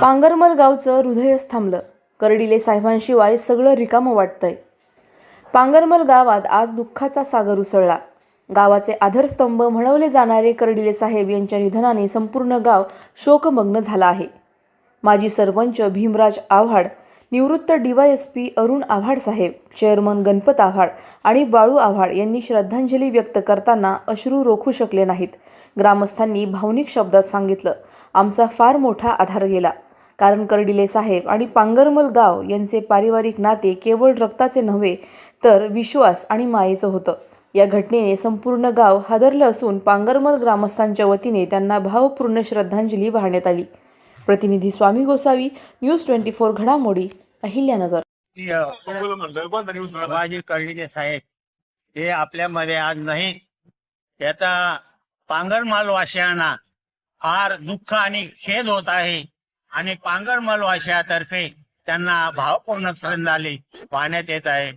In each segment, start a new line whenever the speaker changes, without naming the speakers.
पांगरमल गावचं हृदयच थांबलं. करडिले साहेबांशिवाय सगळं रिकामं वाटतंय. पांगरमल गावात आज दुःखाचा सागर उसळला. गावाचे आधारस्तंभ म्हणवले जाणारे करडिले साहेब यांच्या निधनाने संपूर्ण गाव शोकमग्न झाला आहे. माजी सरपंच भीमराज आव्हाड निवृत्त डीवायएसपी अरुण आव्हाड साहेब चेअरमन गणपत आव्हाड आणि बाळू आव्हाड यांनी श्रद्धांजली व्यक्त करताना अश्रू रोखू शकले नाहीत. ग्रामस्थांनी भावनिक शब्दात सांगितलं आमचा फार मोठा आधार गेला. कारण कर्डिले साहेब आणि पांगरमल गाव यांचे पारिवारिक नाते केवळ रक्ताचे नव्हे तर विश्वास आणि मायेचं होतं. या घटनेने संपूर्ण गाव हादरलं असून पांगरमल ग्रामस्थांच्या वतीने त्यांना भावपूर्ण श्रद्धांजली वाहण्यात आली. प्रतिनिधी Swami Gosavi news twenty four घडामोडी अहिल्यानगर.
कर्डिले साहेब हे आपल्यामध्ये आज नाही. त्याचा पांगरमाल वासियांना फार दुःख आणि खेद होत आहे. आणि पांगरमाल वासियातर्फे त्यांना भावपूर्ण श्रद्धांजली वाहण्यात येत आहे.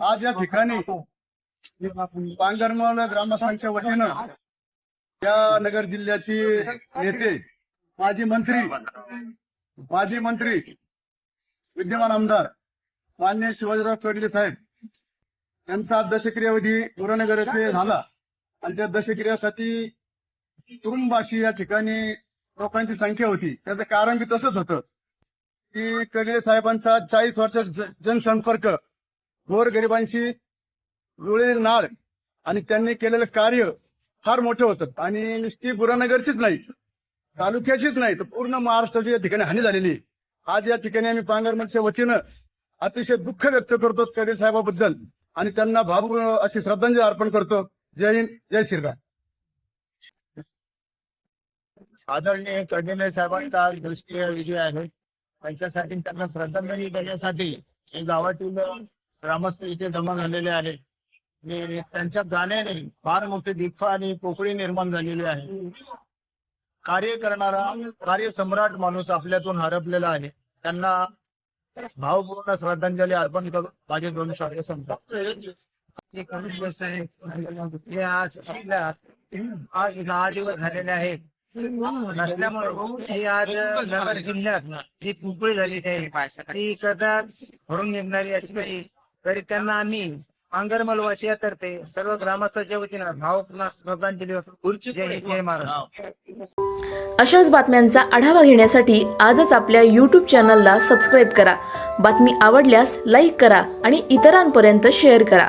आज या ठिकाणी पांगरमल ग्रामस्थांच्या वतीनं या नगर जिल्ह्याचे नेते माजी मंत्री माजी मंत्री विद्यमान आमदार मान्य शिवाजीराव पेडले साहेब यांचा दशक्रियावधी पुरनगर येथे झाला. आणि त्या दशक्रियासाठी तुरुंबाशी या ठिकाणी लोकांची संख्या होती. त्याचं कारण बी तसंच होतं. की कडिले साहेबांचा चाळीस वर्ष जनसंपर्क गोरगरिबांशी जुळलेली नाळ आणि त्यांनी केलेलं कार्य फार मोठं होतं. आणि नुसती बुरानगरचीच नाही तालुक्याचीच नाही तर पूर्ण महाराष्ट्राची या ठिकाणी हानी झालेली आहे. आज या ठिकाणी आम्ही पांगरमलच्या वतीनं अतिशय दुःख व्यक्त करतो कडे साहेबाबद्दल. आणि त्यांना भाव अशी श्रद्धांजली अर्पण करतो. जय हिंद जय श्रीराम
आदरणीय कर्डिले साहेबांचा दृष्टीय विजय आहे. त्यांच्यासाठी त्यांना श्रद्धांजली देण्यासाठी गावातील ग्रामस्थ इथे जमा झालेले आहे. आणि त्यांच्या जाण्याने फार मोठे दुःख आणि पोकळी निर्माण झालेली आहे. कार्य करणारा कार्यसम्राट माणूस आपल्यातून हरपलेला आहे. त्यांना भावपूर्ण श्रद्धांजली अर्पण करून माझे दोन शब्द संपतात
दिवस हे आज आपल्या आज दहा दिवस झालेले आहेत. नसल्यामुळे ही आज नगर जिल्ह्यात जी पुकळी झालेली आहे ती कदाच भरून निघणारी अशी नाही. तरी त्यांना आम्ही पांगरमल वासियातर्फे सर्व ग्रामस्थांच्या वतीनं भावपूर्ण श्रद्धांजली जय जय महाराष्ट्र.
अशाच बातम्यांचा आढावा घेण्यासाठी आजच आपल्या यूट्यूब चॅनलला सबस्क्राईब करा. बातमी आवडल्यास लाईक करा आणि इतरांपर्यंत शेअर करा.